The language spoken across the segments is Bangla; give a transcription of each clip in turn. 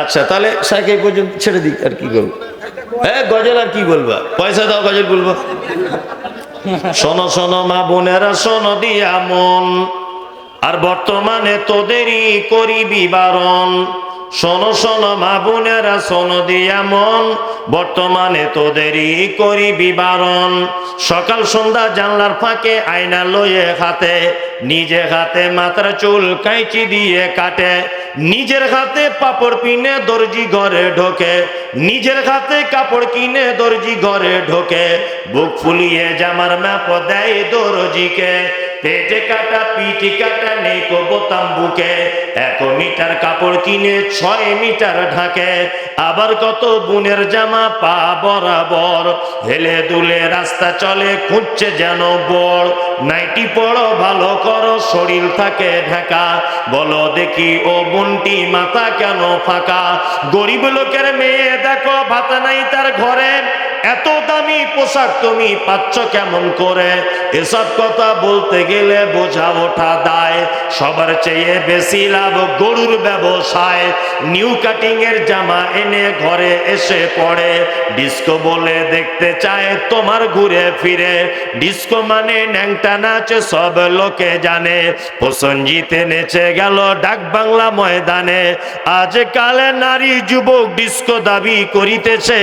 আচ্ছা তাহলে সাইকেল পর্যন্ত ছেড়ে দিক, আর কি বলব হ্যাঁ গজল আর কি বলবা? পয়সা দাও, গজল বলব? শোনো শোনো, মা বোনেরা, শোনো, দিয়া মন। আর বর্তমানে তোদেরই করি বারণ। শোনো শোনো, মা বোনেরা, শোনো দিয়া মন বর্তমানে তোদেরই করিবি বারণ সকাল সন্ধ্যা জানলার ফাঁকে আয়না লয়ে হাতে নিজে হাতে মাথার চুল কাঁচি দিয়ে কাটে। নিজের হাতে পাপড় পিনে দর্জি ঘরে ঢোকে। নিজের হাতে কাপড় কিনে দর্জি ঘরে ঢোকে। বুক ফুলিয়ে জামার ম্যাপ দেয় দর্জিকে। পেটে কাটা, পিঠে কাটা নেই বোতাম বুকে। এক মিটার কাপড় কিনে, ছয় মিটার ঢাকে। আবার কত বুনের জামা পা বরাবর। হেলে দুলে রাস্তা চলে, খুঁজছে যেন বড় নাইটি পড়ো ভালো করো, শরীর থাকে ঢাকা। বলো দেখি ও বুনটি মাথা কেন ফাঁকা? গরিব লোকের মেয়ে দেখো, ভাতা নাই তার ঘরে। দামি পোশাক তুমি পাচ্ছ কেমন করে? এসব কথা বলতে গেলে বোঝা ওঠা দায়। সবার চেয়ে বেশি লাভ গরুর ব্যবসায়। নিউ কাটিং এর জামা এনে ঘরে এসে পড়ে। ডিস্কো বলে দেখতে চায় তোমার ঘুরে ফিরে। ডিস্কো মানে ন্যাংটা নাচ সব লোকে জানে। প্রসঞ্জিতে নেচে গেল ডাক বাংলা ময়দানে। আজ কালে নারী যুবক ডিস্কো দাবি করিতেছে।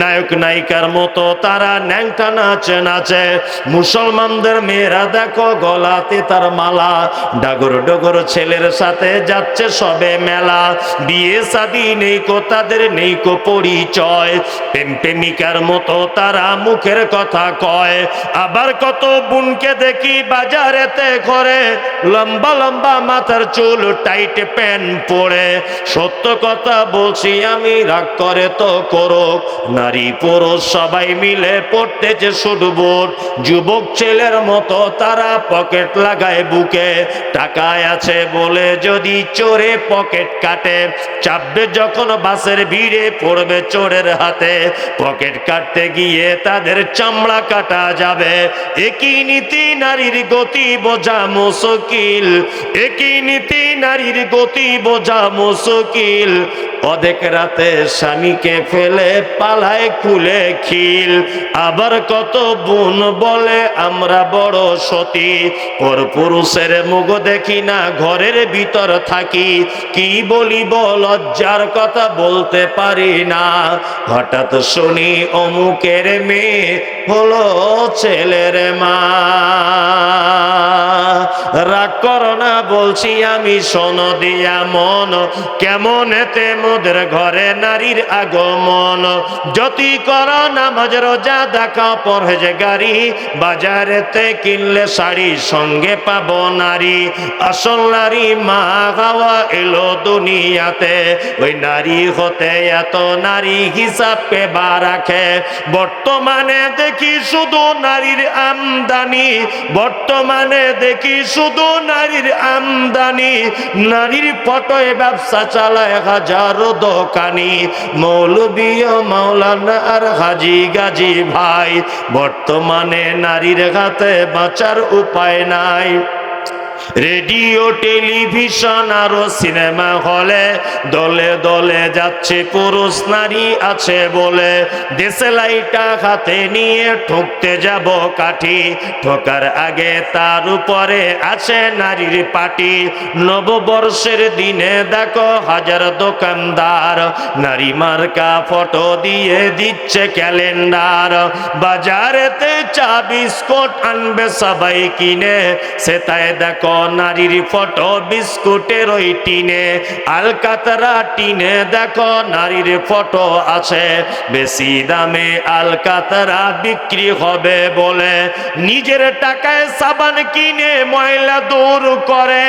নায়ক নায়িকার মতো তারা ন্যাংটা নাচ নাচে। মুসলমানদের মেয়েরা দেখো গলাতে তার মালা। ডাগর ডগর ছেলের সাথে যাচ্ছে সবে মেলা। বিয়ে সাদি নেই কো, তাদের নেই কো পরিচয়। প্রেম প্রেমিকার মতো তারা মুখের কথা কয়। আবার কত বোনকে দেখি বাজারেতে ঘরে। লম্বা লম্বা মাথার চুল, টাইট প্যান্ট পরে। সত্য কথা বলছি, আমি রাগ করে তো করুক। নারী পুরুষ সবাই মিলে পড়তেছে সুডবোর্ড যুবক ছেলের মতো তারা পকেট লাগায় বুকে। টাকায় আছে বলে যদি চোরে পকেট কাটে, চাপবে যখন বাসের ভিড়ে পড়বে চোরের হাতে। পকেট কাটতে গিয়ে তাদের চামড়া কাটা যাবে। একই নীতি নারীর গতি বোঝা মুশকিল, একই নীতি নারীর গতি বোঝা মুশকিল। অধেক রাতে স্বামীকে ফেলে পালায় খুলে খিল। আবার কত বোন বলে, আমরা বড় সতী। পর পুরুষের মুখ দেখি না, ঘরের ভিতর থাকি। কি বলিব, লজ্জার কথা বলতে পারি না। হঠাৎ শুনি অমুকের মেয়ে হলো ছেলের মা। রাগ করো না, বলছি আমি শোন দিয়া মন কেমন এতে মোদের ঘরে নারীর আগমন? যতই কর নামাজ, রোজা, দেখা পরহেজ গাড়ি বাজারেতে কিনলে শাড়ি সঙ্গে পাব নারী। আসল নারী মা গাওয়া এলো দুনিয়াতে, ওই নারী হতে এত নারী হিসাব পেবা রাখে। বর্তমানে দেখি শুধু নারীর আমদানি, বর্তমানে দেখি শুধু নারীর আমদানি। নারীর পটয়ে ব্যবসা চালায় হাজারো দোকানি। মৌলবীয় মাওলানা আর হাজি গাজি ভাই, বর্তমানে নারীর হাতে বাঁচার উপায় নাই। রেডিও, টেলিভিশন আরও সিনেমা হলে দলে দলে যাচ্ছে পুরুষ নারী আছে বলে। দেশে লাইটা হাতে নিয়ে ঠুকতে যাব কাঠি, ঠোকার আগে তার উপরে আছে নারীর পাটি। নববর্ষের দিনে দেখো হাজার দোকানদার, নারী মার্কা ফটো দিয়ে দিচ্ছে ক্যালেন্ডার। বাজারেতে চা, বিস্কুট আনবে সবাই কিনে, সেটাই দেখো নারীর ফটো বিস্কুটের ওই টিনে, আলকাতরা টিনে দেখো নারীর ফটো আছে। বেশি দামে আলকাতরা বিক্রি হবে বলে নিজের টাকায় সাবান কিনে ময়লা দূর করে।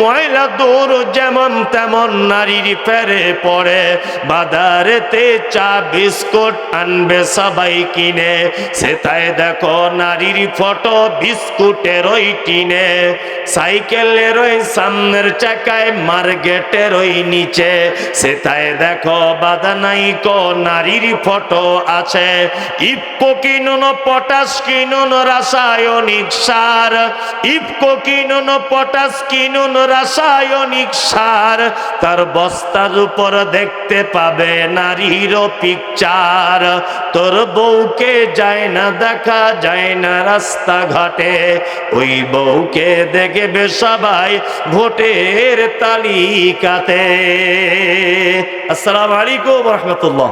ময়লা দূর যেমন তেমন নারীর ফেরে পড়ে। বাজারেতে চা, বিস্কুট আনবে সবাই কিনে। সেটাই দেখো নারীর ফটো বিস্কুটের ওই টিনে। সাইকেলের ওই সামনের চাকায়, মার্কেটের ওই নিচে। সেটায় দেখো, বাধা নাই কো, নারীর ফটো আছে। কিনুন, পটাশ কিনুন, রাসায়নিক সার। কিনুন, পটাশ কিনুন, রাসায়নিক সার। তার বস্তার উপর দেখতে পাবে নারীর পিকচার তোর বউকে যায় না দেখা, যায় না রাস্তাঘাটে। ওই বউকে দেখবে সবাই ভোটের তালিকাতে। আসসালামু আলাইকুম রহমতুল্লাহ।